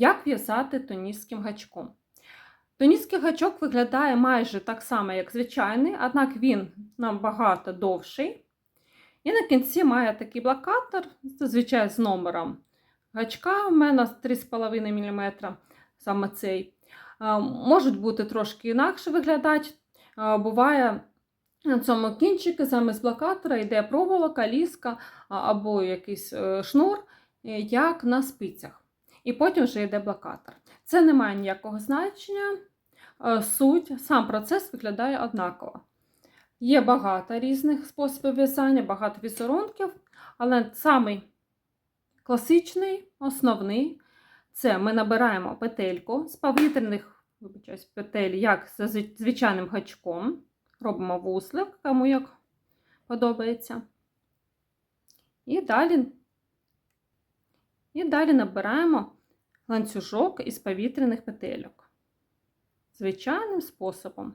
Як в'язати тоністським гачком? Тоністський гачок виглядає майже так само, як звичайний, однак він набагато довший. І на кінці має такий блокатор, зазвичай з номером гачка. У мене 3,5 мм саме цей. Можуть бути трошки інакше виглядати. Буває на цьому кінчику замість блокатора йде проволока, ліска або якийсь е, шнур, е, як на спицях. І потім вже йде блокатор. Це не має ніякого значення. Е, Суть, сам процес виглядає однаково. Є багато різних способів в'язання, багато візерунків, але самий класичний, основний це ми набираємо петельку з повітряних вибачаюсь, петель, як зв- звичайним гачком. Робимо вуслик, кому як подобається. І далі, і далі набираємо ланцюжок із повітряних петельок. Звичайним способом,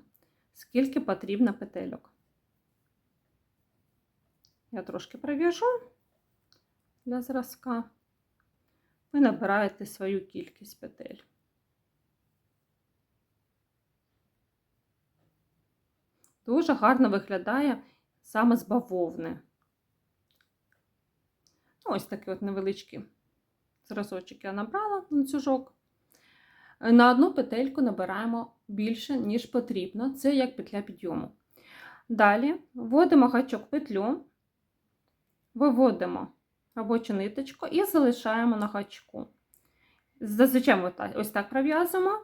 скільки потрібно петельок. Я трошки пров'яжу для зразка. Ви набираєте свою кількість петель. Дуже гарно виглядає саме з бавовни. Ну, Ось такий от невеличкий зразочок я набрала ланцюжок. На одну петельку набираємо більше, ніж потрібно. Це як петля підйому. Далі вводимо гачок петлю, виводимо робочу ниточку і залишаємо на гачку. Зазвичай ось так пров'язуємо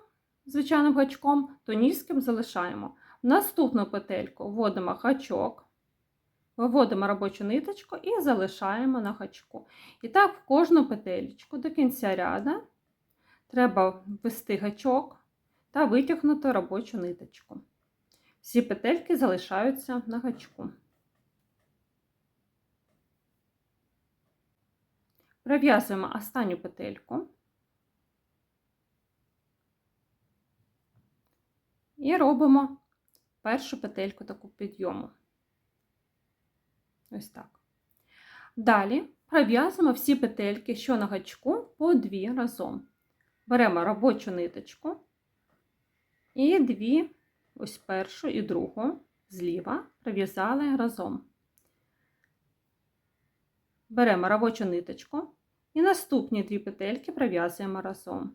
звичайним гачком, то низьким залишаємо. Наступну петельку вводимо гачок, виводимо робочу ниточку і залишаємо на гачку. І так в кожну петелечку до кінця ряду треба ввести гачок та витягнути робочу ниточку. Всі петельки залишаються на гачку. Пров'язуємо останню петельку. І робимо першу петельку таку підйому. Ось так. Далі пров'язуємо всі петельки, що на гачку, по дві разом. Беремо робочу ниточку і дві, ось першу і другу зліва пров'язали разом. Беремо робочу ниточку і наступні дві петельки пров'язуємо разом.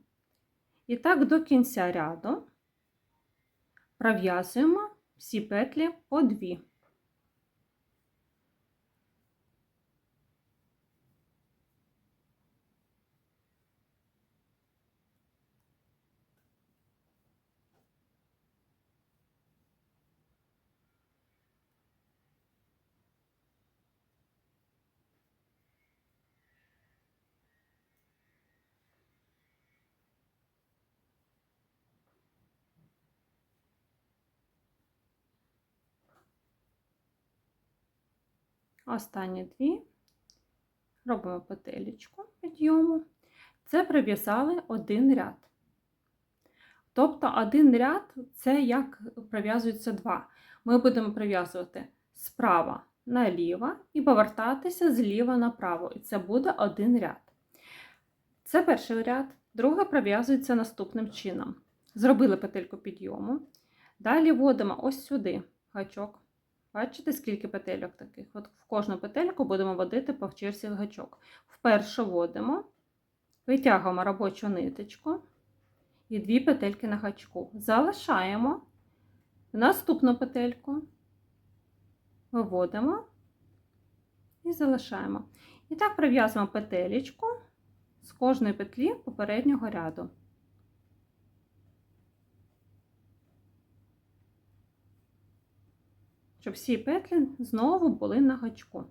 І так до кінця ряду пров'язуємо всі петлі по дві. Останні дві робимо петелечку підйому. Це пров'язали один ряд. Тобто один ряд це як пров'язуються два. Ми будемо пров'язувати справа наліво і повертатися зліва направо. І це буде один ряд. Це перший ряд, другий пров'язується наступним чином. Зробили петельку підйому. Далі вводимо ось сюди гачок. Бачите, скільки петельок таких? От в кожну петельку будемо водити по черзі гачок. Вперше вводимо, витягуємо робочу ниточку і дві петельки на гачку. Залишаємо наступну петельку, виводимо і залишаємо. І так прив'язуємо петелечку з кожної петлі попереднього ряду. Щоб всі петлі знову були на гачку.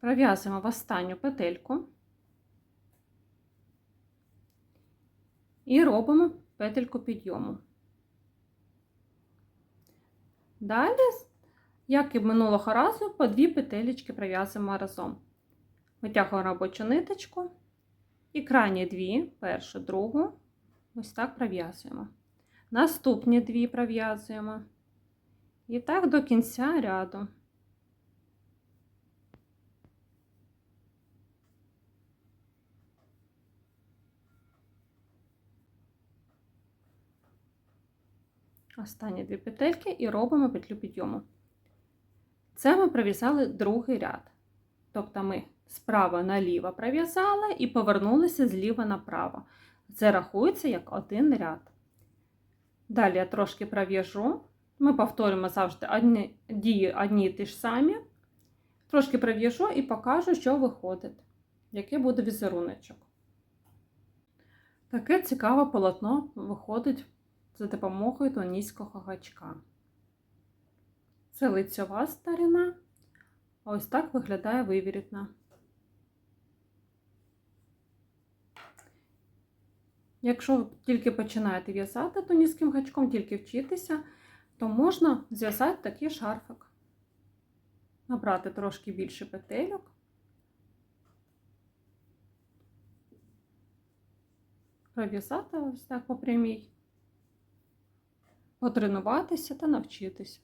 Пров'язуємо в останню петельку і робимо петельку підйому. Далі, як і минулого разу, по дві петелечки пров'язуємо разом. Витягуємо робочу ниточку. І крайні дві, першу, другу, ось так пров'язуємо. Наступні дві пров'язуємо. І так до кінця ряду. Останні дві петельки і робимо петлю підйому. Це ми пров'язали другий ряд. Тобто ми справа наліво пров'язали і повернулися зліва направо. Це рахується як один ряд. Далі я трошки пров'яжу. Ми повторюємо завжди одні, дії одні й ті ж самі. Трошки пров'яжу і покажу, що виходить, який буде візеруночок. Таке цікаве полотно виходить за допомогою тонійського гачка. Це лицьова сторона. Ось так виглядає вивірітна. Якщо ви тільки починаєте в'язати тонійським гачком, тільки вчитися, то можна зв'язати такий шарфик. Набрати трошки більше петельок. Пров'язати ось так по прямій, потренуватися та навчитися.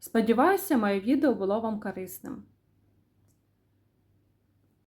Сподіваюся, моє відео було вам корисним.